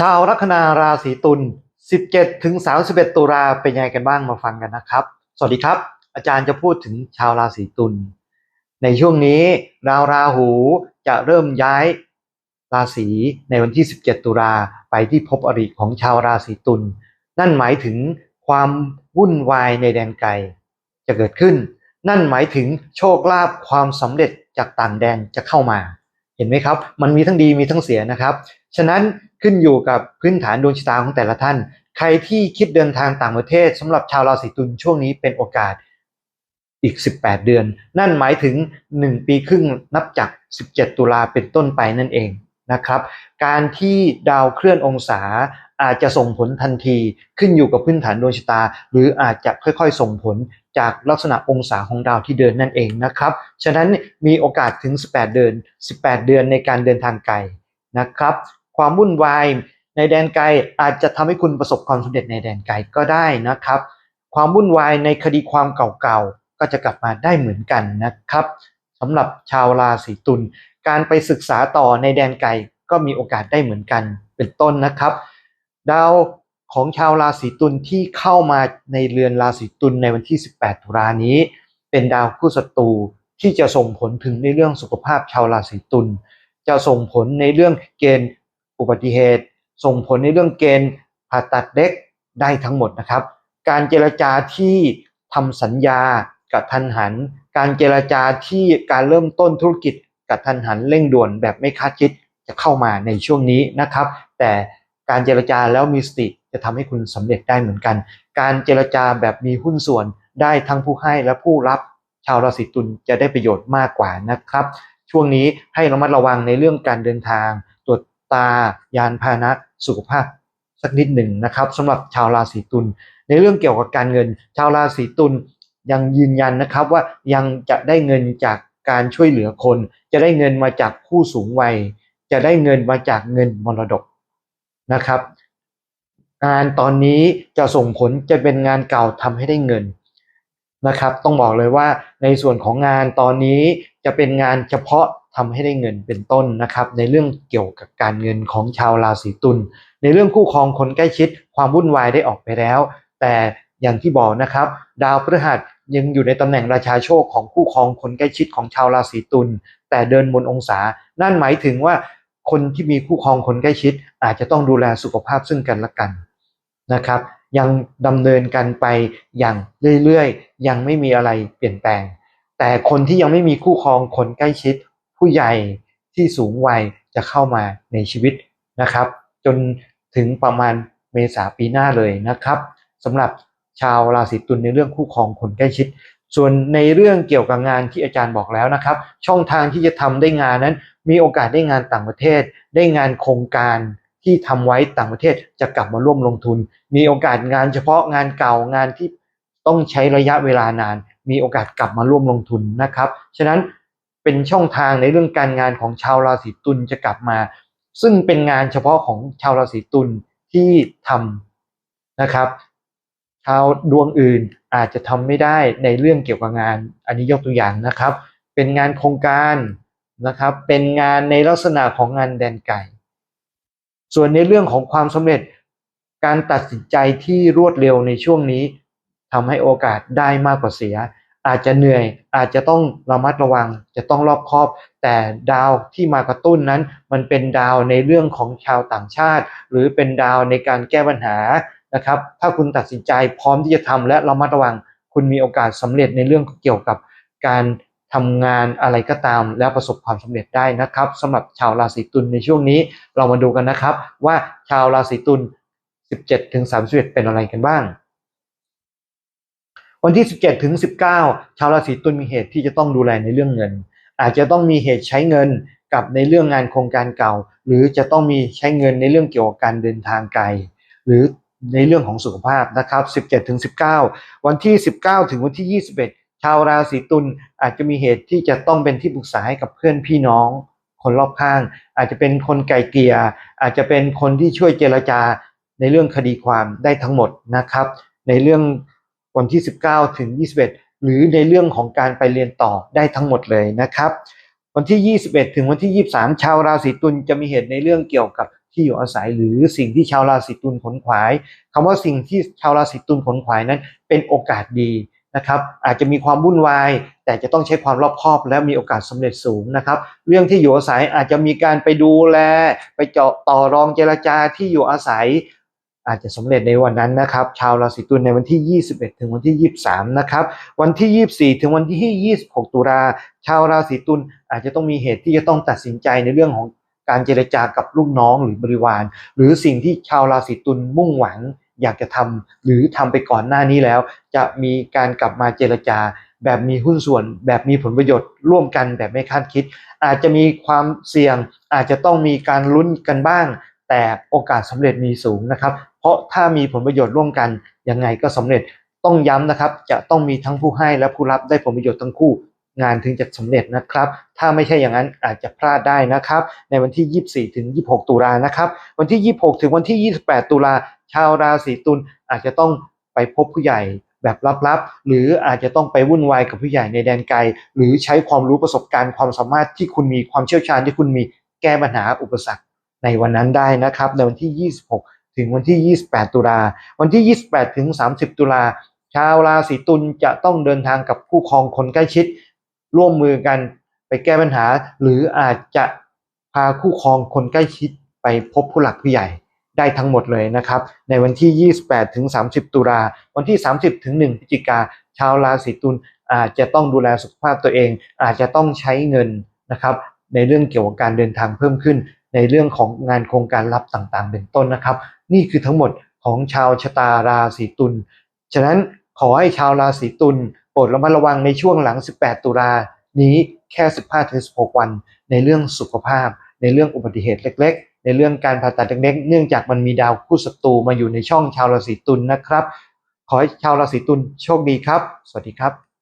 ชาวลัคนาราศีตุล 17 ถึง 31 ตุลาเป็นยังไงกันบ้างมาฟังกันนะครับ สวัสดีครับ อาจารย์จะพูดถึงชาวราศีตุล ในช่วงนี้ดาวราหูจะเริ่มย้ายราศีในวันที่ 17 ตุลาไปที่ภพอริของชาวราศีตุล นั่นหมายถึงความวุ่นวายในแดนไกลจะเกิดขึ้น นั่นหมายถึงโชคลาภความสำเร็จจากต่างแดนจะเข้ามา เห็นไหมครับ มันมีทั้งดีมีทั้งเสียนะครับ ฉะนั้นขึ้นอยู่กับพื้นฐานดวงชะตาของแต่ละท่าน ใครที่คิดเดินทางต่างประเทศสำหรับชาวราศีตุลช่วงนี้เป็นโอกาสอีก 18 เดือน นั่นหมายถึง 1 ปีครึ่งนับจาก 17 ตุลาเป็นต้นไปนั่นเองนะครับ การที่ดาวเคลื่อนองศาอาจจะส่งผลทันทีขึ้นอยู่กับพื้นฐานดวงชะตา หรืออาจจะค่อยๆ ส่งผลจากลักษณะองศาของดาวที่เดินนั่นเองนะครับ ฉะนั้นมีโอกาสถึง 18 เดือน 18 เดือนในการเดินทางไกลนะครับ ความวุ่นวายในแดนไกลอาจจะทำให้คุณประสบความสำเร็จในแดนไกลก็ได้นะครับ ความวุ่นวายในคดีความเก่าๆก็จะกลับมาได้เหมือนกันนะครับสำหรับชาวราศีตุลการไปศึกษาต่อในแดนไกลก็มีโอกาสได้เหมือนกันเป็นต้นนะครับ ดาวของชาวราศีตุลที่เข้ามาในเรือนราศีตุลในวันที่ 18 ตุลานี้ เป็นดาวคู่ศัตรูที่จะส่งผลถึงในเรื่องสุขภาพชาวราศีตุลจะส่งผลในเรื่องเกณฑ์ อุบัติเหตุ ส่งผลในเรื่องเกณฑ์ผ่าตัดเล็กได้ทั้งหมดนะครับ การเจรจาที่ทำสัญญากับทันหัน การเจรจาที่การเริ่มต้นธุรกิจกับทันหันเร่งด่วนแบบไม่คาดคิดจะเข้ามาในช่วงนี้นะครับ แต่การเจรจาแล้วมีสติจะทำให้คุณสำเร็จได้เหมือนกัน การเจรจาแบบมีหุ้นส่วนได้ทั้งผู้ให้และผู้รับ ชาวราศีตุลจะได้ประโยชน์มากกว่านะครับ ช่วงนี้ให้ระมัดระวังในเรื่องการเดินทาง ตา ยานพาหนะ สุขภาพสักนิดหนึ่งนะครับสำหรับชาวราศีตุลในเรื่องเกี่ยวกับการเงิน ชาวราศีตุลยังยืนยันนะครับว่ายังจะได้เงินจากการช่วยเหลือคน จะได้เงินมาจากผู้สูงวัย จะได้เงินมาจากเงินมรดกนะครับ งานตอนนี้จะส่งผลจะเป็นงานเก่าทำให้ได้เงินนะครับ ต้องบอกเลยว่าในส่วนของงานตอนนี้ จะเป็นงานเฉพาะทำให้ได้เงินเป็นต้นนะครับ ในเรื่องเกี่ยวกับการเงินของชาวราศีตุลในเรื่องคู่ครองคนใกล้ชิด ความวุ่นวายได้ออกไปแล้ว แต่อย่างที่บอกนะครับ ดาวพฤหัสยังอยู่ในตำแหน่งราชาโชคของคู่ครองคนใกล้ชิดของชาวราศีตุลแต่เดินบนองศา นั่นหมายถึงว่าคนที่มีคู่ครองคนใกล้ชิด อาจจะต้องดูแลสุขภาพซึ่งกันและกันนะครับ ยังดำเนินกันไปอย่างเรื่อยๆ ยังไม่มีอะไรเปลี่ยนแปลง แต่คนที่ยังไม่มีคู่ครองคนใกล้ชิด ผู้ใหญ่ที่สูงวัยจะเข้ามาในชีวิตนะครับ จนถึงประมาณเมษาปีหน้าเลยนะครับสำหรับชาวราศีตุลในเรื่องคู่ครองคนใกล้ชิด ส่วนในเรื่องเกี่ยวกับงานที่อาจารย์บอกแล้วนะครับ ช่องทางที่จะทำได้งานนั้น มีโอกาสได้งานต่างประเทศ ได้งานโครงการที่ทำไว้ต่างประเทศจะกลับมาร่วมลงทุน มีโอกาสงานเฉพาะงานเก่างานที่ต้องใช้ระยะเวลานาน มีโอกาสกลับมาร่วมลงทุนนะครับ ฉะนั้นเป็นช่องทางในเรื่องการงานของชาวราศีตุลจะกลับมา ซึ่งเป็นงานเฉพาะของชาวราศีตุลที่ทำนะครับ ชาวดวงอื่นอาจจะทำไม่ได้ในเรื่องเกี่ยวกับงาน อันนี้ยกตัวอย่างนะครับ เป็นงานโครงการนะครับ เป็นงานในลักษณะของงานแดนไก่ ส่วนในเรื่องของความสำเร็จการตัดสินใจที่รวดเร็วในช่วงนี้ ทำให้โอกาสได้มากกว่าเสีย อาจจะเหนื่อยอาจจะต้องระมัดระวัง จะต้องรอบคอบ แต่ดาวที่มากระตุ้นนั้น มันเป็นดาวในเรื่องของชาวต่างชาติ หรือเป็นดาวในการแก้ปัญหานะครับ ถ้าคุณตัดสินใจพร้อมที่จะทำและระมัดระวัง คุณมีโอกาสสำเร็จในเรื่องเกี่ยวกับการทำงานอะไรก็ตามแล้วประสบความสำเร็จได้นะครับสำหรับชาวราศีตุลในช่วงนี้เรามาดูกันนะครับ ว่าชาวราศีตุล 17-31 เป็นอะไรกันบ้าง วันที่ 17ถึง19 ชาวราศีตุลมีเหตุที่จะต้องดูแลในเรื่องเงิน อาจจะต้องมีเหตุใช้เงินกับในเรื่องงานโครงการเก่า หรือจะต้องมีใช้เงินในเรื่องเกี่ยวกับการเดินทางไกล หรือในเรื่องของสุขภาพนะครับ 17ถึง19 วันที่ 19 ถึงวันที่ 21 ชาวราศีตุลอาจจะมีเหตุที่จะต้องเป็นที่ปรึกษาให้กับเพื่อนพี่น้อง คนรอบข้าง อาจจะเป็นคนไกลเกลียอาจจะเป็นคนที่ช่วยเจรจาในเรื่องคดีความได้ทั้งหมดนะครับ ในเรื่อง วันที่ 19 ถึง 21 หรือในเรื่องของการไปเรียนต่อได้ทั้งหมดเลยนะครับ วันที่ 21 ถึงวันที่ 23 ชาวราศีตุลจะมีเหตุในเรื่องเกี่ยวกับที่อยู่อาศัยหรือสิ่งที่ชาวราศีตุลขนขวายคำว่าสิ่งที่ชาวราศีตุลขนขวายนั้นเป็นโอกาสดีนะครับ อาจจะมีความวุ่นวาย แต่จะต้องใช้ความรอบคอบและมีโอกาสสำเร็จสูงนะครับ เรื่องที่อยู่อาศัยอาจจะมีการไปดูแล ไปเจาะต่อรองเจรจาที่อยู่อาศัย อาจจะสำเร็จในวันนั้นนะครับ ชาวราศีตุลในวันที่ 21 ถึงวันที่ 23 นะครับ วันที่ 24 ถึงวันที่ 26 ตุลาชาวราศีตุลอาจจะต้องมีเหตุที่จะต้องตัดสินใจในเรื่องของการเจรจากับลูกน้องหรือบริวาร หรือสิ่งที่ชาวราศีตุลมุ่งหวังอยากจะทำหรือทำไปก่อนหน้านี้แล้ว จะมีการกลับมาเจรจา แบบมีหุ้นส่วน แบบมีผลประโยชน์ร่วมกันแบบไม่คาดคิด อาจจะมีความเสี่ยง อาจจะต้องมีการลุ้นกันบ้าง แต่โอกาสสำเร็จมีสูงนะครับ เพราะถ้ามีผลประโยชน์ร่วมกันยังไงก็สำเร็จต้องย้ำนะครับ จะต้องมีทั้งผู้ให้และผู้รับได้ผลประโยชน์ทั้งคู่ งานถึงจะสำเร็จนะครับ ถ้าไม่ใช่อย่างนั้นอาจจะพลาดได้นะครับ ในวันที่ 24 ถึง 26 ตุลานะครับ วันที่ 26 ถึงวันที่ 28 ตุลาชาวราศีตุลอาจจะต้องไปพบผู้ใหญ่แบบลับๆ หรืออาจจะต้องไปวุ่นวายกับผู้ใหญ่ในแดนไกล หรือใช้ความรู้ประสบการณ์ความสามารถที่คุณมีความเชี่ยวชาญที่คุณมีแก้ปัญหาอุปสรรคในวันนั้นได้นะครับ ในวันที่ 26 ถึงวันที่ 28 ตุลา วันที่ 28 ถึง 30 ตุลา ชาวราศีตุลจะต้องเดินทางกับคู่ครองคนใกล้ชิด ร่วมมือกันไปแก้ปัญหา หรืออาจจะพาคู่ครองคนใกล้ชิดไปพบผู้หลักผู้ใหญ่ได้ทั้งหมดเลยนะครับ ในวันที่ 28 ถึง 30 ตุลา วันที่ 30 ถึง 1 พฤศจิกา ชาวราศีตุลอาจจะต้องดูแลสุขภาพตัวเอง อาจจะต้องใช้เงินนะครับในเรื่องเกี่ยวกับการเดินทางเพิ่มขึ้น ในเรื่องของงานโครงการลับต่างๆ เป็นต้นนะครับ นี่คือทั้งหมดของชาวชะตาราศีตุล ฉะนั้นขอให้ชาวราศีตุลโปรดระมัดระวังในช่วงหลัง 18 ตุลานี้แค่ 15-16 วัน ในเรื่องสุขภาพ ในเรื่องอุบัติเหตุเล็ก ๆ ในเรื่องการผ่าตัดเล็กๆ เนื่องจากมันมีดาวคู่ศัตรูมาอยู่ในช่องชาวราศีตุลนะครับ ขอให้ชาวราศีตุลโชคดีครับ สวัสดีครับ